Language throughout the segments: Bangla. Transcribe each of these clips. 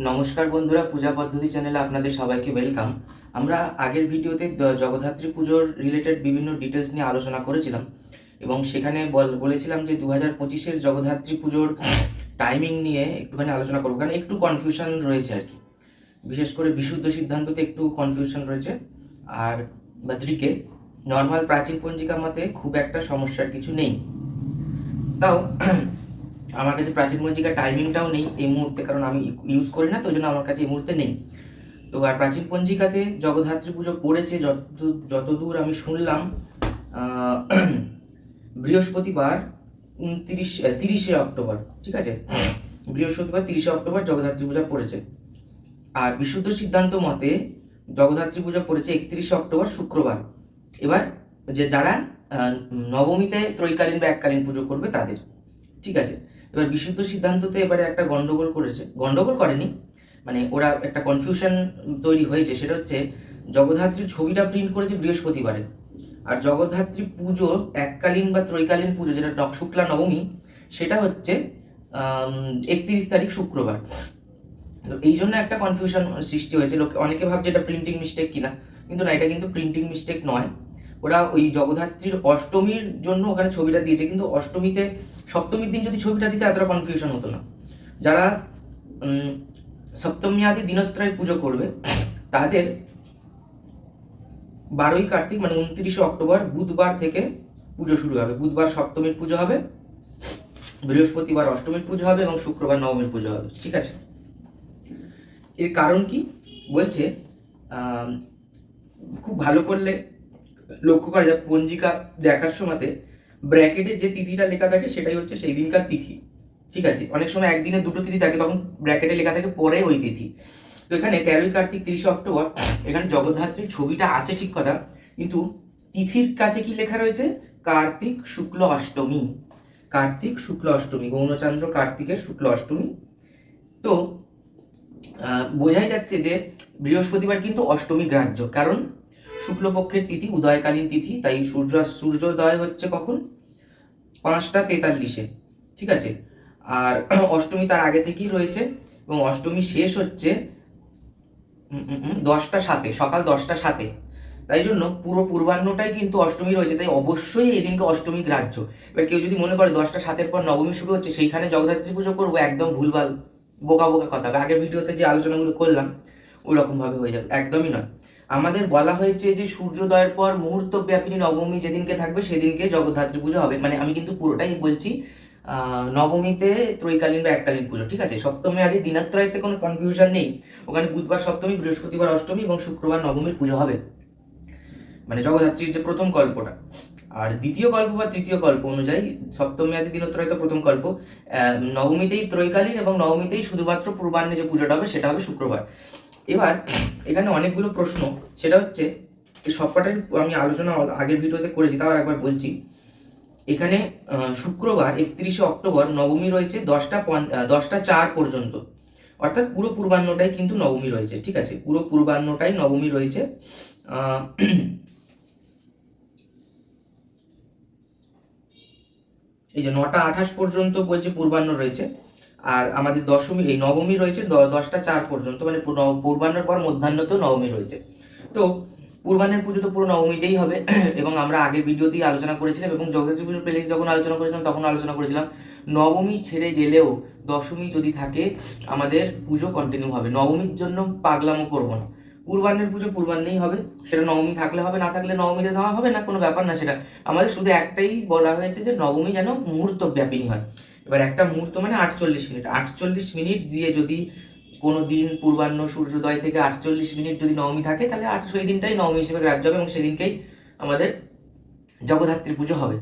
নমস্কার বন্ধুরা, পূজা পদ্ধতি চ্যানেলে আপনাদের সবাইকে ওয়েলকাম আমরা আগের ভিডিওতে জগদ্ধাত্রী পুজোর রিলেটেড বিভিন্ন ডিটেলস নিয়ে আলোচনা করেছিলাম এবং সেখানে বল- বলেছিলাম যে দু হাজার পঁচিশের জগদ্ধাত্রী পুজোর টাইমিং নিয়ে একটুখানি আলোচনা করব, কারণ একটু কনফিউশন রয়েছে আর কি। বিশেষ করে বিশুদ্ধ সিদ্ধান্ততে একটু কনফিউশন রয়েছে। আর বাদ্রিকে নর্মাল প্রাচীন পঞ্জিকা মতে খুব একটা সমস্যার কিছু নেই। তাও আমার কাছে প্রাচীন পঞ্জিকার টাইমিংটাও নেই এই মুহূর্তে, কারণ আমি ইউজ করি না, তো জন্য আমার কাছে এই মুহূর্তে নেই। তো আর প্রাচীন পঞ্জিকাতে জগদ্ধাত্রী পুজো পড়েছে যতদূর যতদূর আমি শুনলাম বৃহস্পতিবার উনত্রিশ তিরিশে অক্টোবর, ঠিক আছে? বৃহস্পতিবার তিরিশে অক্টোবর জগদ্ধাত্রী পূজা পড়েছে। আর বিশুদ্ধ সিদ্ধান্ত মতে জগদ্ধাত্রী পূজা পড়েছে একত্রিশে অক্টোবর, শুক্রবার। এবার যে যারা নবমীতে ত্রৈকালীন বা এককালীন পুজো করবে তাদের, ঠিক আছে? এবার বিশুদ্ধ সিদ্ধান্ততে এবারে একটা গন্ডগোল করেছে। গন্ডগোল করেনি মানে ওরা একটা কনফিউশন তৈরি হয়েছে, সেটা হচ্ছে জগদ্ধাত্রীর ছবিটা প্রিন্ট করেছে বৃহস্পতিবারে। আর জগদ্ধাত্রী পুজো এককালীন বা ত্রৈকালীন পুজো, যেটা শুক্লা নবমী, সেটা হচ্ছে একত্রিশ তারিখ শুক্রবার। এই জন্য একটা কনফিউশন সৃষ্টি হয়েছে। লোকে, অনেকে ভাবছে এটা প্রিন্টিং মিস্টেক কিনা, কিন্তু না, এটা কিন্তু প্রিন্টিং মিস্টেক নয়। ওরা ওই জগদ্ধাত্রীর অষ্টমীর জন্য ওখানে ছবিটা দিয়েছে, কিন্তু অষ্টমীতে, সপ্তমীর দিন যদি ছবিটা দিতে এতটা কনফিউশন হতো না। যারা সপ্তমী আদি দিনত্রয় পুজো করবে, তাদের বারোই কার্তিক মানে উনত্রিশে অক্টোবর, বুধবার থেকে পুজো শুরু হবে। বুধবার সপ্তমীর পুজো হবে, বৃহস্পতিবার অষ্টমীর পুজো হবে এবং শুক্রবার নবমীর পুজো হবে। ঠিক আছে? এর কারণ কি? বলছে খুব ভালো করলে লক্ষ্য করা যায় পঞ্জিকা দেখার সময়তে ব্র্যাকেটে যে তিথিটা লেখা থাকে সেটাই হচ্ছে সেই দিনকার তিথি। ঠিক আছে? অনেক সময় একদিনে দুটো তিথি থাকে, তখন ব্র্যাকেটে লেখা থাকে পরে ওই তিথি। তো এখানে তেরোই কার্তিক, তিরিশে অক্টোবর, এখানে জগদ্ধাত্রীর ছবিটা আছে ঠিক কথা, কিন্তু তিথির কাছে কি লেখা রয়েছে? কার্তিক শুক্ল অষ্টমী। কার্তিক শুক্ল অষ্টমী গৌণচন্দ্র কার্তিকের শুক্ল অষ্টমী। তো বোঝাই যাচ্ছে যে বৃহস্পতিবার কিন্তু অষ্টমী গ্রাহ্য, কারণ শুক্লপক্ষের তিথি, উদয়কালীন তিথি, তাই সূর্য, সূর্যোদয় হচ্ছে কখন? পাঁচটা তেতাল্লিশে, ঠিক আছে? আর অষ্টমী তার আগে থেকেই রয়েছে এবং অষ্টমী শেষ হচ্ছে দশটা সাতে, সকাল দশটা সাতে। তাই জন্য পুরো পূর্বাহ্নটাই কিন্তু অষ্টমী রয়েছে, তাই অবশ্যই এই দিনকে অষ্টমী গ্রাহ্য। এবার কেউ যদি মনে করে দশটা সাতের পর নবমী শুরু হচ্ছে, সেইখানে জগদ্ধাত্রী পুজো করব, একদম ভুলভাল, বোকা বোকা কথা। আগের ভিডিওতে যে আলোচনাগুলো করলাম ওই রকম হয়ে যাবে, একদমই নয়। আমাদের বলা হয়েছে যে সূর্যোদয়ের পর মুহূর্ত ব্যাপিনী নবমী যেদিনকে থাকবে, সেদিনকে জগদ্ধাত্রী পুজো হবে। মানে আমি কিন্তু পুরোটাই বলছি নবমীতে ত্রৈকালীন বা এককালীন পুজো, ঠিক আছে? সপ্তমী আদি দিনাত্রয়তে কোনো কনফিউশন নেই। ওখানে বুধবার সপ্তমী, বৃহস্পতিবার অষ্টমী এবং শুক্রবার নবমীর পুজো হবে। মানে জগদ্ধাত্রীর যে প্রথম গল্পটা আর দ্বিতীয় গল্প বা তৃতীয় গল্প অনুযায়ী সপ্তমী আদি দিনত্রয় তো প্রথম গল্প নবমীতেই ত্রৈকালীন এবং নবমীতেই শুধুমাত্র পূর্বাহ্নে যে পুজোটা হবে, সেটা হবে শুক্রবার। এবার এখানে অনেকগুলো প্রশ্ন। সেটা হচ্ছে সবকটাই আমি আলোচনা আগের ভিডিওতে করেছি, তাও একবার বলছি। এখানে শুক্রবার একত্রিশে অক্টোবর নবমী রয়েছে দশটা দশটা চার পর্যন্ত। অর্থাৎ পুরো পূর্বাহ্নটাই কিন্তু নবমী রয়েছে, ঠিক আছে? পুরো পূর্বাহ্নটাই নবমী রয়েছে। এই যে নটা আঠাশ পর্যন্ত বলছে পূর্বাহ্ন রয়েছে। আর আমাদের দশমী, এই নবমী রয়েছে দশটা চার পর্যন্ত মানে পূর্বাহ্নের পর মধ্যাহ্নতেও নবমী রয়েছে। তো পূর্বাহ্নের পুজো তো পুরো নবমীতেই হবে, এবং আমরা আগের ভিডিওতেই আলোচনা করেছিলাম, এবং জগদ্ধাত্রী পুজোর প্লেলিস্ট যখন আলোচনা করেছিলাম, তখন আলোচনা করেছিলাম, নবমী ছেড়ে গেলেও দশমী যদি থাকে, আমাদের পুজো কন্টিনিউ হবে। নবমীর জন্য পাগলামো করব না। পূর্বাহ্নের পুজো পূর্বাহ্নেই হবে, সেটা নবমী থাকলে হবে, না থাকলে নবমীতে দেওয়া হবে না, কোনো ব্যাপার না সেটা। আমাদের শুধু একটাই বলা হয়েছে যে, নবমী যেন মুহূর্ত ব্যাপিনী হয়। এবার একটা মুহূর্ত মানে আটচল্লিশ মিনিট। আটচল্লিশ মিনিট দিয়ে যদি কোনো দিন পূর্বাহ্ন সূর্যোদয় থেকে আটচল্লিশ মিনিট যদি নবমী থাকে, তাহলে আট সেই দিনটাই নবমী হিসেবে গ্রাহ্য হবে এবং সেদিনকেই আমাদের জগদ্ধাত্রী পুজো হবে।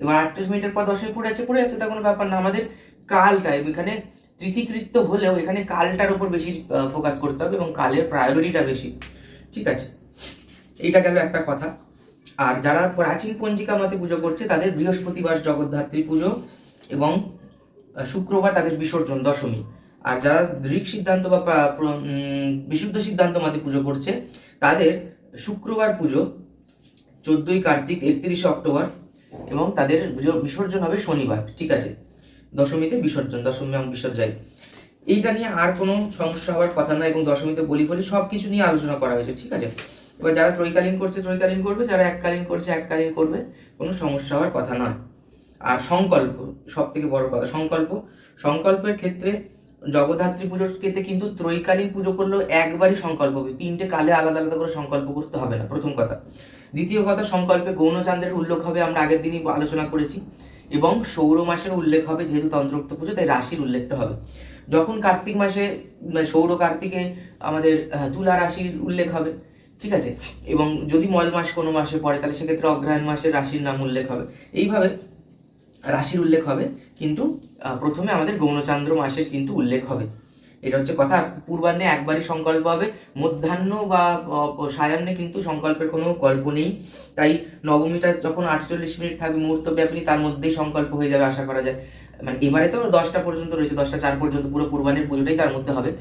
এবার আটত্রিশ মিনিটের পর দশমী পড়ে যাচ্ছে পড়ে যাচ্ছে তা কোনো ব্যাপার না। আমাদের কালটা এখানে তিথিকৃত্য হলেও এখানে কালটার উপর বেশি ফোকাস করতে হবে এবং কালের প্রায়োরিটিটা বেশি। ঠিক আছে? এইটা গেল একটা কথা। আর যারা প্রাচীন পঞ্জিকা মতে পুজো করছে, তাদের বৃহস্পতিবার জগদ্ধাত্রী পুজো এবং শুক্রবার তাদের বিসর্জন দশমী। আর যারা দৃক সিদ্ধান্ত বা বিশুদ্ধ সিদ্ধান্ত মতে পুজো করছে, তাদের শুক্রবার পুজো চোদ্দই কার্তিক, একত্রিশে অক্টোবর এবং তাদের বিসর্জন হবে শনিবার, ঠিক আছে? দশমীতে বিসর্জন, দশমী এবং বিসর্জন। এইটা নিয়ে আর কোনো সমস্যা হওয়ার কথা নয় এবং দশমীতে বলি বলি সব কিছু নিয়ে আলোচনা করা হয়েছে, ঠিক আছে? এবার যারা ত্রৈকালীন করছে, ত্রৈকালীন করবে, যারা এককালীন করছে, এককালীন করবে, কোনো সমস্যা হওয়ার কথা নয়। আর সংকল্প সব থেকে বড় কথা, সংকল্প। সংকল্পের ক্ষেত্রে জগদ্ধাত্রী পুজোর ক্ষেত্রে কিন্তু ত্রৈকালীন পুজো করলেও একবারই সংকল্প হবে। তিনটে কালে আলাদা আলাদা করে সংকল্প করতে হবে না, প্রথম কথা। দ্বিতীয় কথা, সংকল্পে গৌণচান্দ্রের উল্লেখ হবে, আমরা আগের দিনই আলোচনা করেছি। এবং সৌর মাসের উল্লেখ হবে, যেহেতু তন্ত্রোক্ত পুজো, তাই রাশির উল্লেখটা হবে। যখন কার্তিক মাসে মানে সৌর কার্তিকে আমাদের তুলা রাশির উল্লেখ হবে, ঠিক আছে? এবং যদি মল মাস কোনো মাসে পড়ে, তাহলে সেক্ষেত্রে অগ্রহায়ণ মাসের রাশির নাম উল্লেখ হবে। এইভাবে রাশির উল্লেখ হবে, কিন্তু প্রথমে আমাদের গৌণচান্দ্র মাসের কিন্তু উল্লেখ হবে। এটা হচ্ছে কথা পূর্বাহ্নে একবারই সংকল্প হবে, মধ্যাহ্ন বা সায়াহ্নে কিন্তু সংকল্পের কোনো গল্প নেই। তাই নবমীটা যখন আটচল্লিশ মিনিট থাকবে মুহূর্ত ব্যাপী, তার মধ্যেই সংকল্প হয়ে যাবে আশা করা যায়। মানে এবারে তো দশটা পর্যন্ত রয়েছে, দশটা চার পর্যন্ত পুরো পূর্বাহ্নের পুজোটাই তার মধ্যে হবে।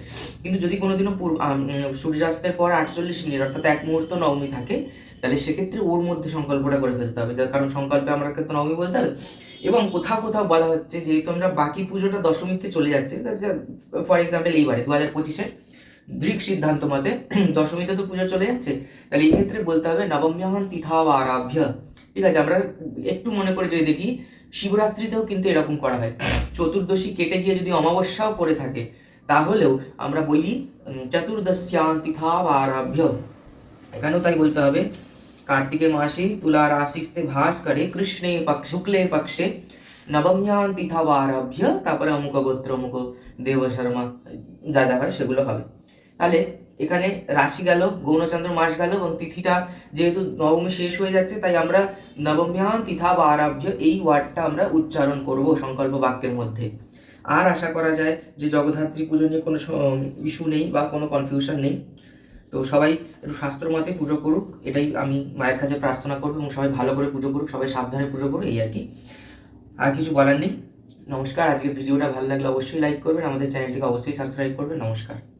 কিন্তু যদি কোনোদিনও পূর্ব- সূর্যাস্তের পর আটচল্লিশ মিনিট, অর্থাৎ এক মুহূর্ত নবমী থাকে, তাহলে সেক্ষেত্রে ওর মধ্যে সংকল্পটা করে ফেলতে হবে। যার কারণ সংকল্পে আমরা কিন্তু নবমী বলতে হবে। এবং কোথাও কোথাও বলা হচ্ছে যেহেতু আমরা বাকি পুজোটা দশমীতে চলে যাচ্ছে। ফর এক্সাম্পল এইবারে দু হাজার পঁচিশে দৃক সিদ্ধান্ত মতে দশমীতে তো পুজো চলে যাচ্ছে। তাহলে এই ক্ষেত্রে বলতে হবে নবম্যহন তিথা বা আরাভ্য ঠিক আছে, আমরা একটু মনে করে যদি দেখি, শিবরাত্রিতেও কিন্তু এরকম করা হয়। চতুর্দশী কেটে গিয়ে যদি অমাবস্যাও পড়ে থাকে, তাহলেও আমরা বলি চতুর্দশ্যান তিথা বা আরাভ্য এখানেও তাই বলতে হবে कार्तिके मासे तुला राशिस्ते भास करे কৃষ্ণে পক্ষ শুক্লে পক্ষে নবম্যান তিথাবারভ্য তারপরে অমুক গোত্র অমুক দেব শর্মা যা যা হয় সেগুলো হবে তাহলে এখানে রাশি গেল গৌণচন্দ্র মাস গেল এবং তিথিটা যেহেতু নবমী শেষ হয়ে যাচ্ছে তাই আমরা নবম্যান তিথা বা আরাভ্য এই ওয়ার্ডটা আমরা উচ্চারণ করব সংকল্প বাক্যের মধ্যে আর আশা করা যায় যে জগদ্ধাত্রী পুজো নিয়ে কোনো ইস্যু নেই বা কোনো কনফিউশন নেই তো সবাই একটু শাস্ত্র মতে পুজো করুক, এটাই আমি মায়ের কাছে প্রার্থনা করব এবং সবাই ভালো করে পুজো করুক, সবাই সাবধানে পুজো করুক, এই আর কি। আর কিছু বলার নেই। নমস্কার। আজকের ভিডিওটা ভালো লাগলে অবশ্যই লাইক করবেন, আমাদের চ্যানেলটিকে অবশ্যই সাবস্ক্রাইব করবেন। নমস্কার।